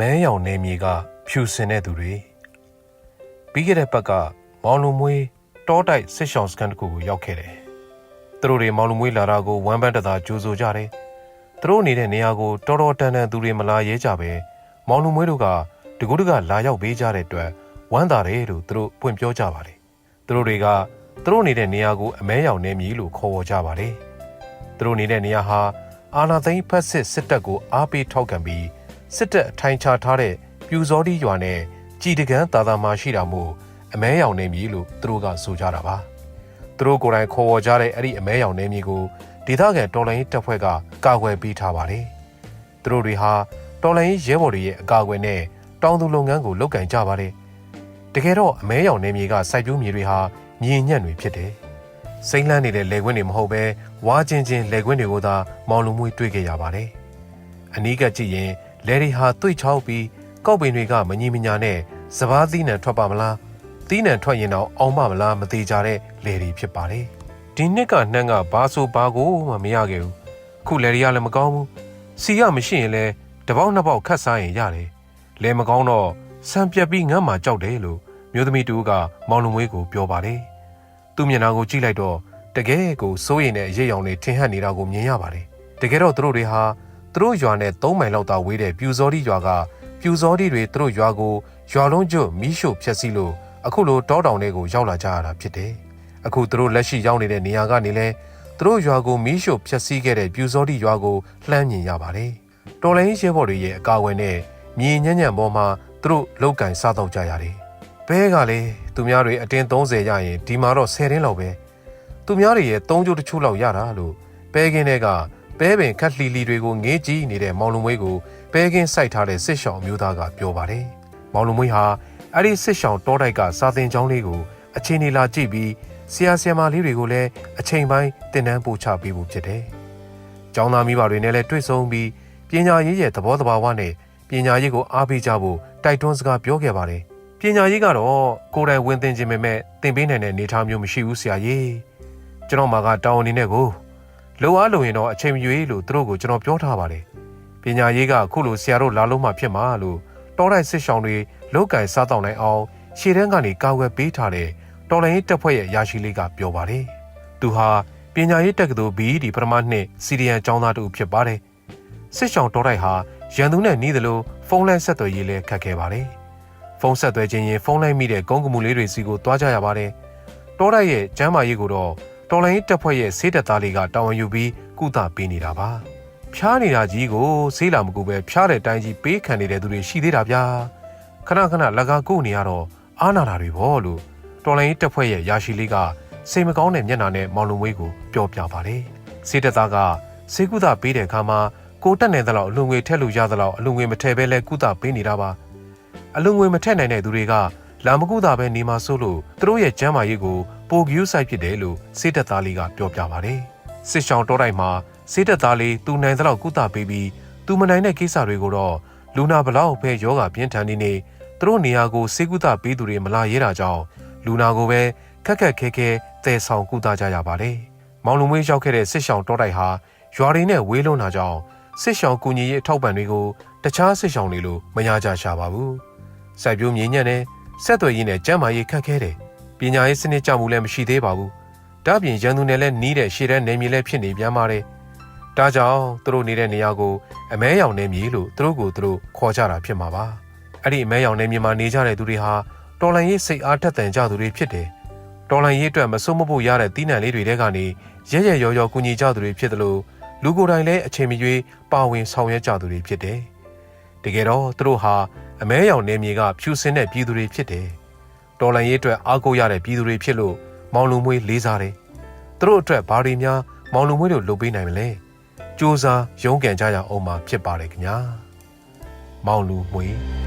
မဲရောင်နေမြေက ဖြူစင်တဲ့သူတွေပြီးခဲ့တဲ့ဘက်ကမောင်လူမွေးတောတိုက်စစ်ဆောင်စခန်းတစ်ခုကိုရောက်ခဲ့တယ်သူတို့တွေမောင်လူမွေးလာတာကိုဝမ်းပန်းတသာကြိုးဆိုကြတယ်သူတို့နေတဲ့နေရာကိုတော်တော်တန်တန်သူတွေမလာရဲကြပဲမောင်လူမွေးတို့ကတကူတကလာရောက်ပေးကြတဲ့အတွက်ဝမ်းသာတယ်လို့သူတို့ပွင့်ပြောကြပါတယ်သူတို့တွေကသူတို့နေတဲ့နေရာကိုအမဲရောင်နေမြေလို့ခေါ်ဝေါ်ကြပါတယ်သူတို့နေတဲ့နေရာဟာအာနာသိန်းဖက်စစ်စစ်တပ်ကိုအားပေးထောက်ခံပြီး စစ်တပ်အထိုင်ချထားတဲ့ပြူစောတိရွာနဲ့ကြည်တကန်းတာတာမှာရှိတာမို့အမဲရောင်နေမြေလို့သူတို့ကဆိုကြတာပါသူတို့ကိုယ်တိုင်ခေါ်ဝေါ်ကြတဲ့အဲ့ဒီအမဲရောင်နေမြေကိုဒေသခံတော်လိုင်းတပ်ဖွဲ့ကကာကွယ်ပေးထားပါတယ်သူတို့တွေဟာတော်လိုင်းရဲဘော်တွေရဲ့အကာအကွယ်နဲ့တောင်သူလုပ်ငန်းကိုလုပ်ကင်ကြပါတယ်တကယ်တော့အမဲရောင်နေမြေကစိုက်ပျိုးမြေတွေဟာမြေညံ့တွေဖြစ်တယ်စိမ့်လန်းနေတဲ့လေကွင်းတွေမဟုတ်ပဲဝါချင်းချင်းလေကွင်းတွေကိုသာမောင်လူမွေးတွေ့ခဲ့ရပါတယ်အနီးကပ်ကြည့်ရင် လေတွေဟာတွေ့ချောက်ပြီးကောက်ပင်တွေကမငြီမညာနဲ့စပားသီးနှံထွက်ပါမလားသီးနှံထွက်ရင်တော့အောင်မမလားမသေးကြတဲ့လေတွေဖြစ်ပါတယ်ဒီနှစ်ကနှမ်းကဘာဆိုဘာကိုမှမရခဲ့ဘူးခုလေတွေကလည်းမကောင်းဘူးစီရမရှိရင်လည်းတစ်ပေါက်နှစ်ပေါက်ခတ်စားရင်ရတယ်လေမကောင်းတော့ဆံပြက်ပြီးငမ်းမှကြောက်တယ်လို့မျိုးသမီးတူကမောင်လုံမွေးကိုပြောပါတယ်သူ့မျက်နှာကိုကြည့်လိုက်တော့တကယ်ကိုစိုးရိမ်တဲ့အရေးရောင်တွေထင်ဟပ်နေတာကိုမြင်ရပါတယ်တကယ်တော့သူတို့တွေဟာ သူတို့ရွာနဲ့၃မိုင်လောက်သာဝေးတဲ့ပြူစောတိရွာကပြူစောတိတွေသူတို့ရွာကိုရွာလုံးကျွတ်မီးရှို့ဖျက်ဆီးလို့အခုလိုတောတောင်တွေကိုရောက်လာကြရတာဖြစ်တယ်။အခုသူတို့လက်ရှိရောက်နေတဲ့နေရာကနေလဲသူတို့ရွာကိုမီးရှို့ဖျက်ဆီးခဲ့တဲ့ပြူစောတိရွာကိုလှမ်းမြင်ရပါတယ်။တော်လိုင်းရဲဘော်တွေရဲ့အကာအကွယ်နဲ့မြေညံ့ညံ့ပေါ်မှာသူတို့လောက်ကင်စားတော့ကြရတယ်။ဘဲကလေသူများတွေအတင်း30ရရင်ဒီမှာတော့10တင်းလောက်ပဲ။သူများတွေရဲ့3ကျိုးတချို့လောက်ရတာလို့ပဲကင်းတွေက ပဲပင်ခက်လှီလီတွေကိုငေးကြည့်နေတဲ့မောင်လုံမွေးကိုပဲကင်းစိုက်ထားတဲ့စစ်ရှောင်းမျိုးသားကပြောပါတယ်။မောင်လုံမွေးဟာအဲ့ဒီစစ်ရှောင်းတောတိုက်ကစာသင်ကျောင်းလေးကိုအချိန်နေလာကြည့်ပြီးဆရာဆရာမလေးတွေကိုလည်းအချိန်ပိုင်းတင်တန်းပို့ချပေးဖို့ဖြစ်တယ်။ကျောင်းသားမိဘတွေနဲ့လည်းတွေ့ဆုံပြီးပညာရေးရဲ့သဘောတဘာဝနဲ့ပညာရေးကိုအားပေးကြဖို့တိုက်တွန်းစကားပြောခဲ့ပါတယ်။ပညာရေးကတော့ကိုယ်တိုင်ဝင်သင်ခြင်းပဲမဲ့သင်ပေးနိုင်တဲ့အနေအထားမျိုးမရှိဘူးဆရာကြီး။ကျွန်တော်မှာကတောင်းအနေနဲ့ကို လိုအားလိုရင်တော့အချိန်မရွေးလို့သူတို့ကိုကျွန်တော်ပြောထားပါတယ်။ပညာရေးကခုလိုဆရာတို့လာလို့မှဖြစ်မှာလို့တောတိုက်စစ်ဆောင်တွေလောက်ကင်စားတောင်းနိုင်အောင်ရှေ့တန်းကနေကာဝယ်ပေးထားတဲ့တော်လိုင်းရေးတပ်ဖွဲ့ရဲ့ရာရှိလေးကပြောပါတယ်။သူဟာပညာရေးတက္ကသိုလ် BED ပထမနှစ်စီရီယန်ကျောင်းသားတူဖြစ်ပါတယ်။စစ်ဆောင်တောတိုက်ဟာရန်သူနဲ့နီးသလိုဖုန်းလိုင်းဆက်သွယ်ရေးလည်းခက်ခဲပါတယ်။ဖုန်းဆက်သွယ်ခြင်းရင်ဖုန်းလိုင်းမိတဲ့ကုန်းကမှုလေးတွေစီကိုတွားကြရပါတယ်။တောတိုက်ရဲ့ကျမ်းမာရေးကိုတော့ တော်လိုင်းတပ်ဖွဲ့ရဲ့ဆေးတပ်သားလေးကတာဝန်ယူပြီးကုသပေးနေတာပါ။ဖျားနေတာကြီးကိုဆေးလာမကူပဲဖျားတဲ့တိုင်းကြီးပေးခံနေတဲ့သူတွေရှိသေးတာဗျာ။ခဏခဏလကားကိုနေရတော့အာနာတာတွေပေါ့လို့တော်လိုင်းတပ်ဖွဲ့ရဲ့ရာရှိလေးကစိတ်မကောင်းတဲ့မျက်နှာနဲ့မောင်လုံမွေးကိုပြောပြပါတယ်။ဆေးတပ်သားကဆေးကုသပေးတဲ့အခါမှာကိုတက်နေသလောက်အလူငွေထက်လို့ရသလောက်အလူငွေမထည့်ဘဲလဲကုသပေးနေတာပါ။အလူငွေမထည့်နိုင်တဲ့သူတွေကလာမကုသပဲနေမှာစိုးလို့သူတို့ရဲ့ကျမ်းမာရေးကို ပိုကယူဆိုင်ဖြစ်တယ်လို့စေတက်သားလေးကပြောပြပါတယ်။စစ်ဆောင်တောတိုက်မှာစေတက်သားလေးသူနိုင်သလောက်ကုသပေးပြီးသူမနိုင်တဲ့ကိစ္စတွေကိုတော့လူနာဘလောက်ပဲယောဂပြင်းထန်နေနေသူတို့နေရာကိုစေကုသပေးသူတွေမလာရဲတာကြောင့်လူနာကိုပဲခက်ခက်ခဲခဲတဲဆောင်ကုသကြရပါတယ်။မောင်လူမွေးရောက်ခဲ့တဲ့စစ်ဆောင်တောတိုက်ဟာရွာတွေနဲ့ဝေးလွန်းတာကြောင့်စစ်ဆောင်ကူညီရေးအထောက်ပံ့တွေကိုတခြားစစ်ဆောင်တွေလိုမရကြရှာပါဘူး။စိုက်ပျိုးမြင်းညံ့တဲ့ဆက်သွယ်ရေးနဲ့ကျန်းမာရေးခက်ခဲတယ်။ ပညာရေးစနစ်ကြမှုလည်းမရှိသေးပါဘူး။ဒါ့အပြင်ရန်သူနယ်လည်းနီးတဲ့ရှေ့တန်းနယ်မြေလည်းဖြစ်နေပြန်ပါတယ်။ဒါကြောင့်သူတို့နေတဲ့နေရာကိုအမဲရောင်နယ်မြေလို့သူတို့ကိုသူတို့ခေါ်ကြတာဖြစ်မှာပါ။အဲ့ဒီအမဲရောင်နယ်မြေမှာနေကြတဲ့သူတွေဟာတော်လန်ရေးစိတ်အားထက်သန်ကြသူတွေဖြစ်တယ်။တော်လန်ရေးအတွက်မစိုးမဖို့ရတဲ့တီးနှံလေးတွေတဲကနေရဲရဲရော်ရော်ကူညီကြသူတွေဖြစ်တယ်လို့လူကိုယ်တိုင်လည်းအချိန်မရွေးပါဝင်ဆောင်ရွက်ကြသူတွေဖြစ်တယ်။တကယ်တော့သူတို့ဟာအမဲရောင်နေမြေကဖြူစင်တဲ့ပြည်သူတွေဖြစ်တယ်။ တော်လန်ရေးအတွက်အားကိုးရတဲ့ပြည်သူတွေဖြစ်လို့မောင်လူမွေးလေးစားတယ်။သူတို့အတွက်ဘာတွေများမောင်လူမွေးတို့လုပ်ပေးနိုင်မလဲ။စူးစမ်းရုန်းကန်ကြရအောင်မှာဖြစ်ပါတယ်ခင်ဗျာ။မောင်လူမွေး